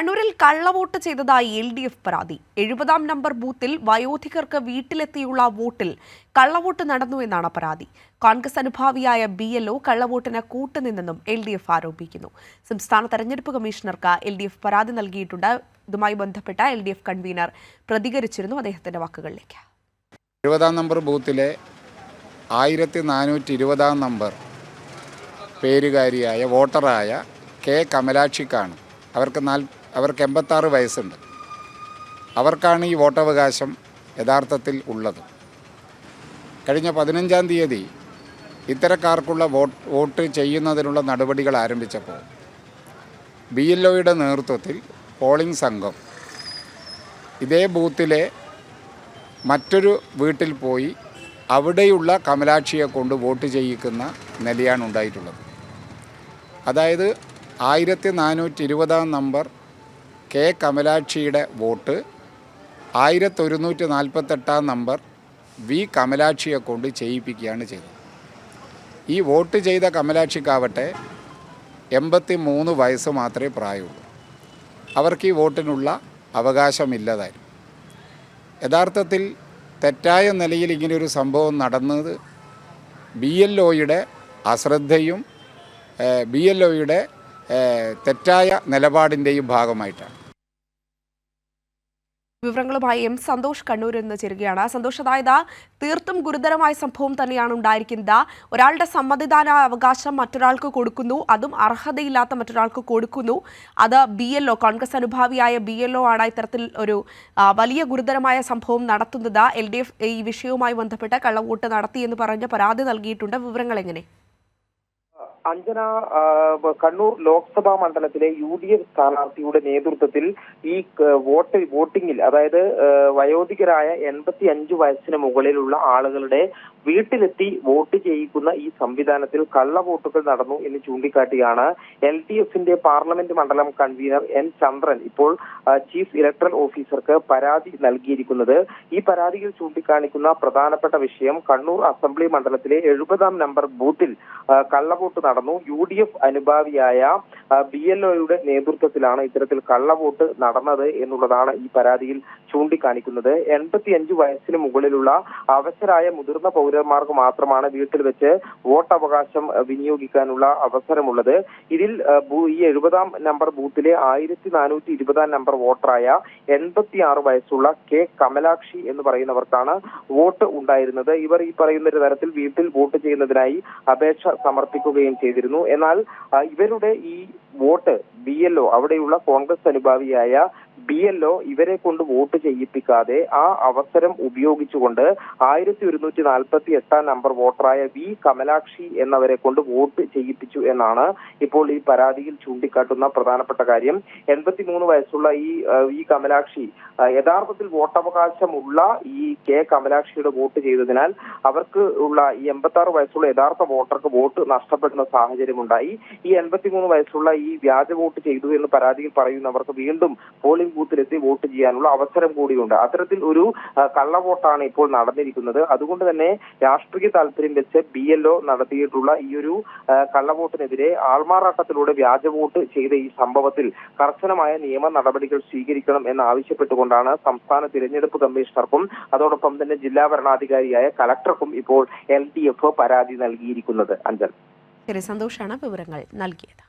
കണ്ണൂരിൽ കള്ളവോട്ട് ചെയ്തതായി എൽ ഡി എഫ് പരാതി. എഴുപതാം നമ്പർ ബൂത്തിൽ വയോധികർക്ക് വീട്ടിലെത്തിയുള്ള വോട്ടിൽ കള്ളവോട്ട് നടന്നു എന്നാണ് പരാതി. കോൺഗ്രസ് അനുഭാവിയായ ബി എൽ ഒ കള്ളവോട്ടിന് കൂട്ടുനിന്നെന്നും എൽ ഡി എഫ് ആരോപിക്കുന്നു. സംസ്ഥാന തെരഞ്ഞെടുപ്പ് കമ്മീഷണർക്ക് എൽ ഡി എഫ് പരാതി നൽകിയിട്ടുണ്ട്. ഇതുമായി ബന്ധപ്പെട്ട എൽ ഡി എഫ് കൺവീനർ പ്രതികരിച്ചിരുന്നു അദ്ദേഹത്തിന്റെ വാക്കുകളിലേക്ക്. എഴുപതാം നമ്പർ ബൂത്തിലെ ആയിരത്തി നാനൂറ്റി ഇരുപതാം നമ്പർ പേരുകാരിയായ വോട്ടറായ കെ കമലാക്ഷിക്കാണ്. അവർക്ക് നാൽ അവർക്ക് എൺപത്താറ് വയസ്സുണ്ട്. അവർക്കാണ് ഈ വോട്ടവകാശം യഥാർത്ഥത്തിൽ ഉള്ളത്. കഴിഞ്ഞ പതിനഞ്ചാം തീയതി ഇത്തരക്കാർക്കുള്ള വോട്ട് വോട്ട് ചെയ്യുന്നതിനുള്ള നടപടികൾ ആരംഭിച്ചപ്പോൾ ബി എൽ ഒയുടെ നേതൃത്വത്തിൽ പോളിംഗ് സംഘം ഇതേ ബൂത്തിലെ മറ്റൊരു വീട്ടിൽ പോയി അവിടെയുള്ള കമലാക്ഷിയെ കൊണ്ട് വോട്ട് ചെയ്യിക്കുന്ന നിലയാണ് ഉണ്ടായിട്ടുള്ളത്. അതായത് ആയിരത്തി നാനൂറ്റി ഇരുപതാം നമ്പർ കെ. കമലാക്ഷിയുടെ വോട്ട് ആയിരത്തി ഒരുന്നൂറ്റി നാൽപ്പത്തെട്ടാം നമ്പർ വി. കമലാക്ഷിയെ കൊണ്ട് ചെയ്യിപ്പിക്കുകയാണ് ചെയ്തത്. ഈ വോട്ട് ചെയ്ത കമലാക്ഷിക്കാവട്ടെ എൺപത്തി മൂന്ന് വയസ്സ് മാത്രമേ പ്രായമുള്ളൂ. അവർക്ക് ഈ വോട്ടിനുള്ള അവകാശമില്ലതായിരുന്നു. യഥാർത്ഥത്തിൽ തെറ്റായ നിലയിൽ ഇങ്ങനെയൊരു സംഭവം നടന്നത് ബി. എൽ. ഒയുടെ അശ്രദ്ധയും ബി. എൽ. ഒയുടെ തെറ്റായ നിലപാടിന്റെയും ഭാഗമായിട്ടാണ്. വിവരങ്ങളുമായി എം സന്തോഷ് കണ്ണൂരിൽ നിന്ന് ചേരുകയാണ്. സന്തോഷ് അതായത് തീർത്തും ഗുരുതരമായ സംഭവം തന്നെയാണ് ഉണ്ടായിരിക്കുന്നത്. ഒരാളുടെ സമ്മതിദാന അവകാശം മറ്റൊരാൾക്ക് കൊടുക്കുന്നു. അതും അർഹതയില്ലാത്ത മറ്റൊരാൾക്ക് കൊടുക്കുന്നു. അത് ബി കോൺഗ്രസ് അനുഭാവിയായ ബി ആണ് ഇത്തരത്തിൽ ഒരു വലിയ ഗുരുതരമായ സംഭവം നടത്തുന്നത്. എൽ ഈ വിഷയവുമായി ബന്ധപ്പെട്ട് കള്ളവോട്ട് നടത്തിയെന്ന് പറഞ്ഞ് പരാതി നൽകിയിട്ടുണ്ട്. വിവരങ്ങൾ എങ്ങനെ? അഞ്ജന കണ്ണൂർ ലോക്സഭാ മണ്ഡലത്തിലെ യു ഡി എഫ് സ്ഥാനാർത്ഥിയുടെ നേതൃത്വത്തിൽ ഈ വോട്ട് വോട്ടിംഗിൽ അതായത് വയോധികരായ എൺപത്തി അഞ്ച് വയസ്സിന് മുകളിലുള്ള ആളുകളുടെ വീട്ടിലെത്തി വോട്ട് ചെയ്യിക്കുന്ന ഈ സംവിധാനത്തിൽ കള്ളവോട്ടുകൾ നടന്നു എന്ന് ചൂണ്ടിക്കാട്ടിയാണ് എൽ ഡി എഫിന്റെ പാർലമെന്റ് മണ്ഡലം കൺവീനർ എൻ ചന്ദ്രൻ ഇപ്പോൾ ചീഫ് ഇലക്ട്രൽ ഓഫീസർക്ക് പരാതി നൽകിയിരിക്കുന്നത്. ഈ പരാതിയിൽ ചൂണ്ടിക്കാണിക്കുന്ന പ്രധാനപ്പെട്ട വിഷയം കണ്ണൂർ അസംബ്ലി മണ്ഡലത്തിലെ എഴുപതാം നമ്പർ ബൂത്തിൽ കള്ളവോട്ട് നടന്നു. യു ഡി എഫ് അനുഭാവിയായ ബി എൽ ഒയുടെ നേതൃത്വത്തിലാണ് ഇത്തരത്തിൽ കള്ളവോട്ട് നടന്നത് എന്നുള്ളതാണ് ഈ പരാതിയിൽ ചൂണ്ടിക്കാണിക്കുന്നത്. എൺപത്തിയഞ്ച് വയസ്സിന് മുകളിലുള്ള അവസരായ മുതിർന്ന പൗരന്മാർക്ക് മാത്രമാണ് വീട്ടിൽ വെച്ച് വോട്ട് അവകാശം വിനിയോഗിക്കാനുള്ള അവസരമുള്ളത്. ഇതിൽ ഈ എഴുപതാം നമ്പർ ബൂത്തിലെ ആയിരത്തി നാനൂറ്റി ഇരുപതാം നമ്പർ വോട്ടറായ എൺപത്തിയാറ് വയസ്സുള്ള കെ കമലാക്ഷി എന്ന് പറയുന്നവർക്കാണ് വോട്ട് ഉണ്ടായിരുന്നത്. ഇവർ ഈ പറയുന്ന ഒരു തരത്തിൽ വീട്ടിൽ വോട്ട് ചെയ്യുന്നതിനായി അപേക്ഷ സമർപ്പിക്കുകയും ചെയ്തിരുന്നു. എന്നാൽ ഇവരുടെ ഈ വോട്ട് ബി എൽ ഒ അവിടെയുള്ള കോൺഗ്രസ് അനുഭാവിയായ ബി എൽ ഒ ഇവരെ കൊണ്ട് വോട്ട് ചെയ്യിപ്പിക്കാതെ ആ അവസരം ഉപയോഗിച്ചുകൊണ്ട് ആയിരത്തി ഒരുന്നൂറ്റി നാൽപ്പത്തി എട്ടാം നമ്പർ വോട്ടറായ വി കമലാക്ഷി എന്നവരെ കൊണ്ട് വോട്ട് ചെയ്യിപ്പിച്ചു എന്നാണ് ഇപ്പോൾ ഈ പരാതിയിൽ ചൂണ്ടിക്കാട്ടുന്ന പ്രധാനപ്പെട്ട കാര്യം. എൺപത്തിമൂന്ന് വയസ്സുള്ള ഈ വി കമലാക്ഷി യഥാർത്ഥത്തിൽ വോട്ടവകാശമുള്ള ഈ കെ കമലാക്ഷിയുടെ വോട്ട് ചെയ്തതിനാൽ അവർക്ക് ഉള്ള ഈ എൺപത്തി ആറ് വയസ്സുള്ള യഥാർത്ഥ വോട്ടർക്ക് വോട്ട് നഷ്ടപ്പെടുന്ന സാഹചര്യമുണ്ടായി. ഈ എൺപത്തിമൂന്ന് വയസ്സുള്ള ഈ വ്യാജ വോട്ട് ചെയ്തു എന്ന് പരാതിയിൽ പറയുന്നവർക്ക് വീണ്ടും പോളിംഗ് ബൂത്തിലെത്തി വോട്ട് ചെയ്യാനുള്ള അവസരം കൂടിയുണ്ട്. അത്തരത്തിൽ ഒരു കള്ളവോട്ടാണ് ഇപ്പോൾ നടന്നിരിക്കുന്നത്. അതുകൊണ്ട് തന്നെ രാഷ്ട്രീയ താല്പര്യം വെച്ച് ബി എൽ ഒ നടത്തിയിട്ടുള്ള ഈ ഒരു കള്ളവോട്ടിനെതിരെ ആൾമാറാട്ടത്തിലൂടെ വ്യാജ വോട്ട് ചെയ്ത ഈ സംഭവത്തിൽ കർശനമായ നിയമ നടപടികൾ സ്വീകരിക്കണം എന്നാവശ്യപ്പെട്ടുകൊണ്ടാണ് സംസ്ഥാന തിരഞ്ഞെടുപ്പ് കമ്മീഷണർക്കും അതോടൊപ്പം തന്നെ ജില്ലാ ഭരണാധികാരിയായ കലക്ടർക്കും ഇപ്പോൾ എൽ ഡി എഫ് പരാതി നൽകിയിരിക്കുന്നത്. അഞ്ചൽ. സന്തോഷാണ് വിവരങ്ങൾ നൽകിയത്.